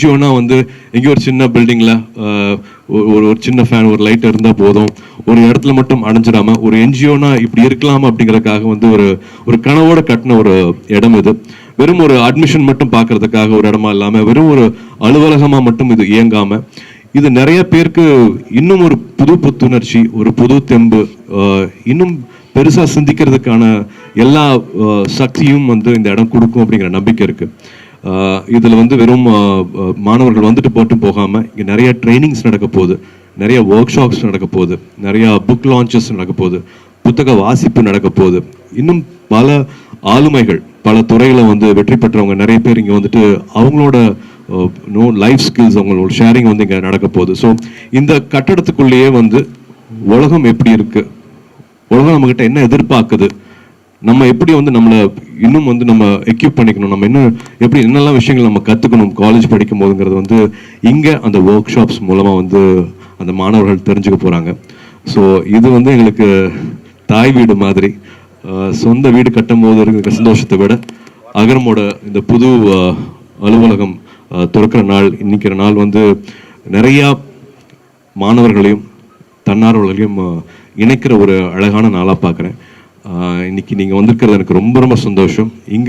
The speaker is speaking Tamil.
என்ஜிஓனா வந்து எங்கேயோ ஒரு சின்ன பில்டிங்கில் ஒரு ஒரு சின்ன ஃபேன் ஒரு லைட் இருந்தால் போதும். ஒரு இடத்துல மட்டும் அடைஞ்சிடாம ஒரு என்ஜிஓனா இப்படி இருக்கலாம் அப்படிங்கிறதுக்காக வந்து ஒரு ஒரு கனவோட கட்டின ஒரு இடம் இது. வெறும் ஒரு அட்மிஷன் மட்டும் பார்க்கறதுக்காக ஒரு இடமா இல்லாமல் வெறும் ஒரு அலுவலகமாக மட்டும் இது இயங்காமல் இது நிறைய பேருக்கு இன்னும் ஒரு புது புத்துணர்ச்சி ஒரு புது தெம்பு இன்னும் பெருசாக சிந்திக்கிறதுக்கான எல்லா சக்தியும் வந்து இந்த இடம் கொடுக்கும் அப்படிங்கிற நம்பிக்கை இருக்குது இதில் வந்து வெறும் மாணவர்கள் வந்துட்டு போட்டு போகாமல் இங்கே நிறைய ட்ரைனிங்ஸ் நடக்க போகுது. நிறைய ஒர்க் ஷாப்ஸ் நடக்க போகுது. நிறையா புக் லான்ச்சஸ் நடக்க போகுது. புத்தக வாசிப்பு நடக்க போகுது. இன்னும் பல ஆளுமைகள் பல துறையில் வந்து வெற்றி பெற்றவங்க நிறைய பேர் இங்கே வந்துட்டு அவங்களோட நோ லைஃப் ஸ்கில்ஸ் அவங்களோட ஷேரிங் வந்து இங்கே நடக்க போகுது. ஸோ இந்த கட்டடத்துக்குள்ளேயே வந்து உலகம் எப்படி இருக்குது உலகம் நம்மக்கிட்ட என்ன எதிர்பார்க்குது? நம்ம எப்படி வந்து நம்மளை இன்னும் வந்து நம்ம எக்யூப் பண்ணிக்கணும்? நம்ம இன்னும் எப்படி என்னெல்லாம் விஷயங்கள் நம்ம கற்றுக்கணும் காலேஜ் படிக்கும் போதுங்கிறது வந்து இங்கே அந்த ஒர்க் ஷாப்ஸ் மூலமாக வந்து அந்த மாணவர்கள் தெரிஞ்சுக்க போகிறாங்க ஸோ இது வந்து எங்களுக்கு தாய் வீடு மாதிரி சொந்த வீடு கட்டும் போது இருக்கிற சந்தோஷத்தை விட அகரமோட இந்த புது அலுவலகம் திறக்கிற நாள் இன்னைக்கிற நாள் வந்து நிறையா மாணவர்களையும் தன்னார்வலர்களையும் இணைக்கிற ஒரு அழகான நாளாக பார்க்குறேன் இன்னைக்கு நீங்கள் வந்திருக்கிறது எனக்கு ரொம்ப ரொம்ப சந்தோஷம். இங்கே